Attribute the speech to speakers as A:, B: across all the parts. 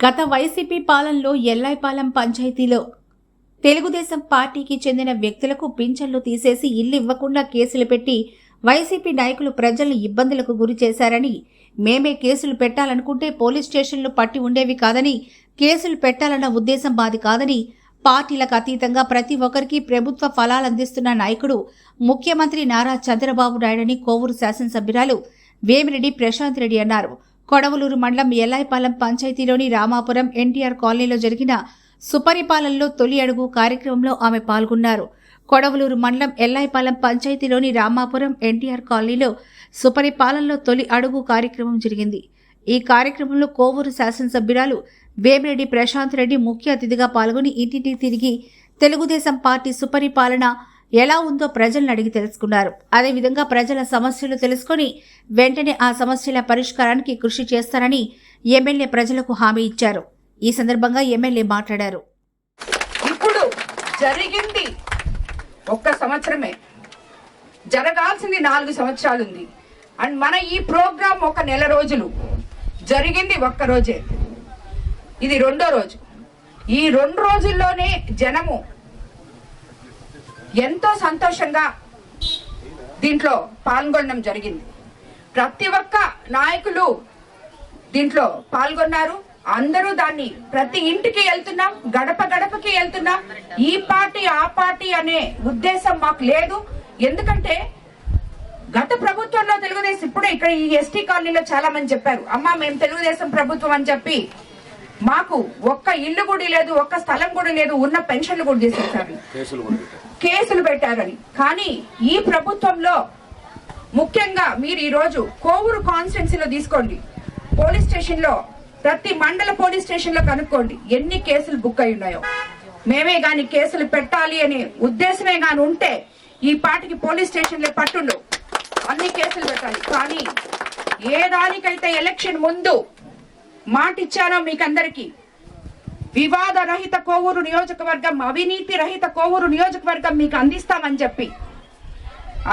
A: గత వైసీపీ పాలనలో ఎల్లాయిపాలెం పంచాయతీలో తెలుగుదేశం పార్టీకి చెందిన వ్యక్తులకు పింఛన్లు తీసేసి ఇల్లు ఇవ్వకుండా కేసులు పెట్టి వైసీపీ నాయకులు ప్రజలను ఇబ్బందులకు గురి చేశారని మేమే కేసులు పెట్టాలనుకుంటే పోలీస్ స్టేషన్లు పట్టి ఉండేవి కాదని కేసులు పెట్టాలన్న ఉద్దేశం మాది కాదని పార్టీలకు అతీతంగా ప్రతి ఒక్కరికి ప్రభుత్వ ఫలాలు అందిస్తున్న నాయకుడు ముఖ్యమంత్రి నారా చంద్రబాబు నాయుడని కోవూరు శాసనసభ్యురాలు వేమిరెడ్డి ప్రశాంత్ రెడ్డి అన్నారు. కొడవలూరు మండలం ఎల్లాయిపాలెం పంచాయతీలోని రామాపురం ఎన్టీఆర్ కాలనీలో జరిగిన సుపరిపాలనలో తొలి అడుగు కార్యక్రమంలో ఆమె పాల్గొన్నారు. కొడవలూరు మండలం ఎల్లాయిపాలెం పంచాయతీలోని రామాపురం ఎన్టీఆర్ కాలనీలో సుపరిపాలనలో తొలి అడుగు కార్యక్రమం జరిగింది. ఈ కార్యక్రమంలో కోవూరు శాసనసభ్యురాలు వేమిరెడ్డి ప్రశాంత్ రెడ్డి ముఖ్య అతిథిగా పాల్గొని ఇంటింటికి తిరిగి తెలుగుదేశం పార్టీ సుపరిపాలన ఎలా ఉందో ప్రజలను అడిగి తెలుసుకున్నారు. అదేవిధంగా ప్రజల సమస్యలు తెలుసుకొని వెంటనే ఆ సమస్యల పరిష్కారానికి కృషి చేస్తారని ఎమ్మెల్యే ప్రజలకు హామీ ఇచ్చారు. ఈ సందర్భంగా ఎమ్మెల్యే మాట్లాడారు.
B: ఇప్పుడు జరిగింది ఒక్క సంవత్సరమే. జరగాల్సింది నాలుగు సంవత్సరాలు ఉంది అండ్ మన ఈ ప్రోగ్రాం ఒక నెల రోజులు. జరిగింది ఒక్క రోజే. ఇది రెండో రోజు. ఈ రెండు రోజుల్లోనే జనము ఎంతో సంతోషంగా దీంట్లో పాల్గొనడం జరిగింది. ప్రతి ఒక్క నాయకులు దీంట్లో పాల్గొన్నారు. అందరూ దాన్ని ప్రతి ఇంటికి వెళ్తున్నాం గడప గడపకి వెళ్తున్నాం. ఈ పార్టీ ఆ పార్టీ అనే ఉద్దేశం మాకు లేదు. ఎందుకంటే గత ప్రభుత్వంలో తెలుగుదేశం ఇప్పుడే ఇక్కడ ఈ ఎస్టీ కాలనీలో చాలా మంది చెప్పారు అమ్మా మేము తెలుగుదేశం ప్రభుత్వం అని చెప్పి మాకు ఒక్క ఇల్లు కూడా లేదు ఒక్క స్థలం కూడా లేదు ఉన్న పెన్షన్లు కూడా తీసుకొచ్చారు కేసులు పెట్టారని. కానీ ఈ ప్రభుత్వంలో ముఖ్యంగా మీరు ఈరోజు కోవూరు కాన్స్టిట్యున్సీలో తీసుకోండి. పోలీస్ స్టేషన్లో ప్రతి మండల పోలీస్ స్టేషన్లో కనుక్కోండి ఎన్ని కేసులు బుక్ అయి ఉన్నాయో. మేమే గాని కేసులు పెట్టాలి అనే ఉద్దేశమే గాని ఉంటే ఈ పాటికి పోలీస్ స్టేషన్లే పట్టుండు అన్ని కేసులు పెట్టాలి. కానీ ఏ దానికైతే ఎలక్షన్ ముందు మాటిచ్చానో మీకందరికీ వివాద రహిత కోవూరు నియోజకవర్గం అవినీతి రహిత కోవూరు నియోజకవర్గం మీకు అందిస్తామని చెప్పి.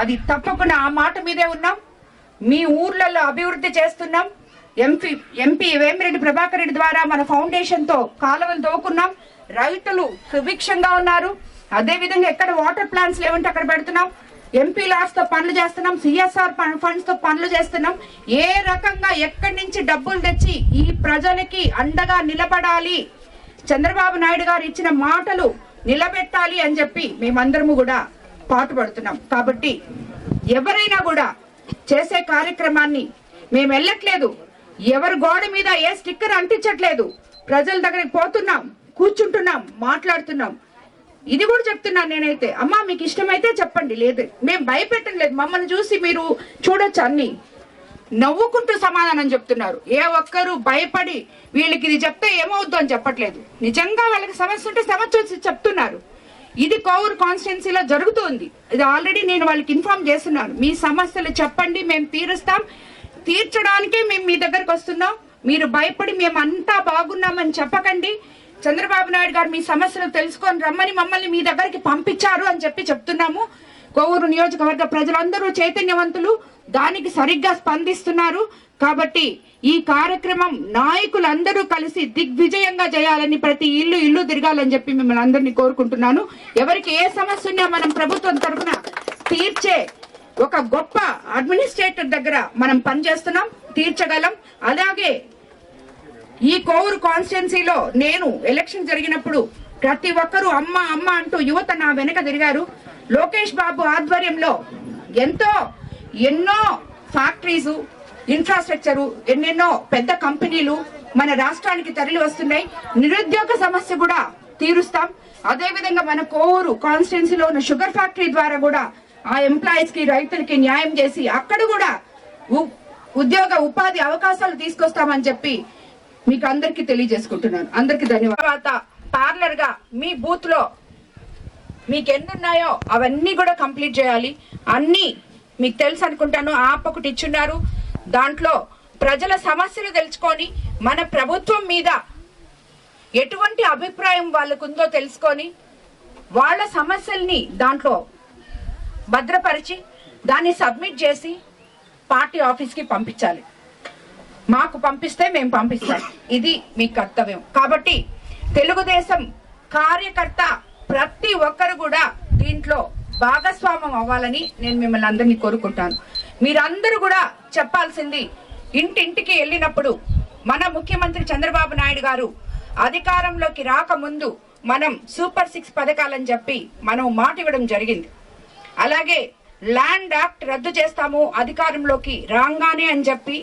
B: అది తప్పకుండా ఆ మాట మీదే ఉన్నాం. మీ ఊర్లలో అభివృద్ధి చేస్తున్నాం. ఎంపీ ఎంపీ వేమిరెడ్డి ప్రభాకర్ రెడ్డి ద్వారా మన ఫౌండేషన్తో కాలువలు తోకున్నాం రైతులు సుభిక్షంగా ఉన్నారు. అదే విధంగా ఎక్కడ వాటర్ ప్లాంట్స్ లేవంటే అక్కడ పెడుతున్నాం. ఎంపీ లాస్తో పనులు చేస్తున్నాం. సిఎస్ఆర్ ఫండ్స్తో పనులు చేస్తున్నాం. ఏ రకంగా ఎక్కడి నుంచి డబ్బులు తెచ్చి ఈ ప్రజలకి అండగా నిలబడాలి చంద్రబాబు నాయుడు గారు ఇచ్చిన మాటలు నిలబెట్టాలి అని చెప్పి మేమందరము కూడా పాటుపడుతున్నాం. కాబట్టి ఎవరైనా కూడా చేసే కార్యక్రమాన్ని మేము వెళ్ళట్లేదు. ఎవరి గోడ మీద ఏ స్టిక్కర్ అంటించట్లేదు. ప్రజల దగ్గరికి పోతున్నాం కూర్చుంటున్నాం మాట్లాడుతున్నాం. ఇది కూడా చెప్తున్నాను నేనైతే. అమ్మా మీకు ఇష్టమైతే చెప్పండి. లేదు మేము భయపెట్టడం లేదు. మమ్మల్ని చూసి మీరు చూడొచ్చు అన్ని. నవ్వుకుంటూ సమాధానం చెప్తున్నారు. ఏ ఒక్కరు భయపడి వీళ్ళకి ఇది చెప్తే ఏమవుద్దు అని చెప్పట్లేదు. నిజంగా వాళ్ళకి సమస్య ఉంటే సమస్య వచ్చి చెప్తున్నారు. ఇది కోవూరు కాన్స్టిట్యున్సీలో జరుగుతుంది. ఇది ఆల్రెడీ నేను వాళ్ళకి ఇన్ఫార్మ్ చేస్తున్నాను. మీ సమస్యలు చెప్పండి మేము తీరుస్తాం. తీర్చడానికే మేము మీ దగ్గరకు వస్తున్నాం. మీరు భయపడి మేము అంతా బాగున్నామని చెప్పకండి. చంద్రబాబు నాయుడు గారు మీ సమస్యలు తెలుసుకొని రమ్మని మమ్మల్ని మీ దగ్గరికి పంపించారు అని చెప్పి చెప్తున్నాము. కోవూరు నియోజకవర్గ ప్రజలందరూ చైతన్యవంతులు దానికి సరిగ్గా స్పందిస్తున్నారు. కాబట్టి ఈ కార్యక్రమం నాయకులందరూ కలిసి దిగ్విజయంగా చేయాలని ప్రతి ఇల్లు ఇల్లు తిరగాలని చెప్పి మిమ్మల్ని అందరినీ కోరుకుంటున్నాను. ఎవరికి ఏ సమస్య ఉన్నా మనం ప్రభుత్వం తరఫున తీర్చే ఒక గొప్ప అడ్మినిస్ట్రేటర్ దగ్గర మనం పనిచేస్తున్నాం తీర్చగలం. అలాగే ఈ కోవూరు కాన్స్టిట్యున్సీలో నేను ఎలక్షన్ జరిగినప్పుడు ప్రతి ఒక్కరూ అమ్మ అమ్మ అంటూ యువత నా వెనక తిరిగారు. లోకేష్ బాబు ఆధ్వర్యంలో ఎంతో ఎన్నో ఫ్యాక్టరీస్ ఇన్ఫ్రాస్ట్రక్చరు ఎన్నెన్నో పెద్ద కంపెనీలు మన రాష్ట్రానికి తరలి వస్తున్నాయి. నిరుద్యోగ సమస్య కూడా తీరుస్తాం. అదేవిధంగా మన కోవూరు కాన్స్టిట్యున్సీలో ఉన్న షుగర్ ఫ్యాక్టరీ ద్వారా కూడా ఆ ఎంప్లాయీస్కి రైతులకి న్యాయం చేసి అక్కడ కూడా ఉ- ఉద్యోగ ఉపాధి అవకాశాలు తీసుకొస్తామని చెప్పి మీకు అందరికి తెలియజేసుకుంటున్నాను. అందరికి ధన్యవాదాలు. తర్వాత పార్లర్గా మీ బూత్లో మీకు ఎన్ని ఉన్నాయో అవన్నీ కూడా కంప్లీట్ చేయాలి. అన్నీ మీకు తెలుసు అనుకుంటాను. ఆప్ ఒకటి ఇచ్చున్నారు. దాంట్లో ప్రజల సమస్యలు తెలుసుకొని మన ప్రభుత్వం మీద ఎటువంటి అభిప్రాయం వాళ్ళకు ఉందో తెలుసుకొని వాళ్ళ సమస్యల్ని దాంట్లో భద్రపరిచి దాన్ని సబ్మిట్ చేసి పార్టీ ఆఫీస్కి పంపించాలి. మాకు పంపిస్తే మేము పంపిస్తాం. ఇది మీ కర్తవ్యం. కాబట్టి తెలుగుదేశం కార్యకర్త ప్రతి ఒక్కరు కూడా దీంట్లో భాగస్వామ్యం అవ్వాలని నేను మిమ్మల్ని అందరినీ కోరుకుంటాను. మీరందరూ కూడా చెప్పాల్సింది ఇంటింటికి వెళ్ళినప్పుడు మన ముఖ్యమంత్రి చంద్రబాబు నాయుడు గారు అధికారంలోకి రాకముందు మనం సూపర్ సిక్స్ పథకాలని చెప్పి మనం మాట ఇవ్వడం జరిగింది. అలాగే ల్యాండ్ యాక్ట్ రద్దు చేస్తాము అధికారంలోకి రాగానే అని చెప్పి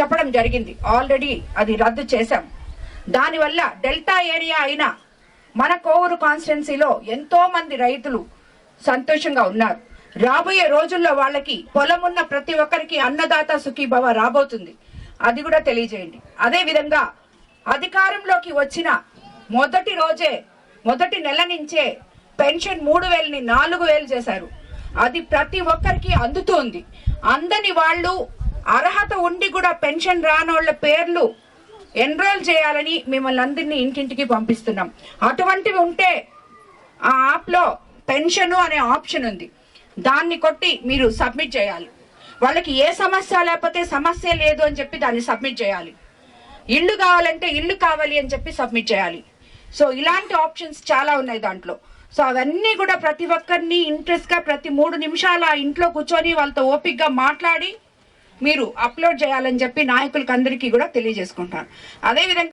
B: చెప్పడం జరిగింది. ఆల్రెడీ అది రద్దు చేశాం. దానివల్ల డెల్టా ఏరియా అయిన మన కోవూరు కాన్స్టిట్యున్సీలో ఎంతో మంది రైతులు సంతోషంగా ఉన్నారు. రాబోయే రోజుల్లో వాళ్ళకి పొలం ఉన్న ప్రతి ఒక్కరికి అన్నదాత సుఖీభవ రాబోతుంది. అది కూడా తెలియజేయండి. అదే విధంగా అధికారంలోకి వచ్చిన మొదటి రోజే మొదటి నెల నుంచే పెన్షన్ మూడు వేలని నాలుగు వేలు చేశారు. అది ప్రతి ఒక్కరికి అందుతుంది. అందని వాళ్ళు అర్హత ఉండి కూడా పెన్షన్ రానోళ్ళ పేర్లు ఎన్రోల్ చేయాలని మిమ్మల్ని అందరినీ ఇంటింటికి పంపిస్తున్నాం. అటువంటివి ఉంటే ఆ యాప్లో పెన్షను అనే ఆప్షన్ ఉంది. దాన్ని కొట్టి మీరు సబ్మిట్ చేయాలి. వాళ్ళకి ఏ సమస్య లేకపోతే సమస్య లేదు అని చెప్పి దాన్ని సబ్మిట్ చేయాలి. ఇల్లు కావాలంటే ఇల్లు కావాలి అని చెప్పి సబ్మిట్ చేయాలి. సో ఇలాంటి ఆప్షన్స్ చాలా ఉన్నాయి దాంట్లో. సో అవన్నీ కూడా ప్రతి ఒక్కరిని ఇంట్రెస్ట్గా ప్రతి మూడు నిమిషాల ఇంట్లో కూర్చొని వాళ్ళతో ఓపిక్గా మాట్లాడి మీరు అప్లోడ్ చేయాలని చెప్పి నాయకులకి అందరికీ కూడా తెలియజేసుకుంటాను. అదేవిధంగా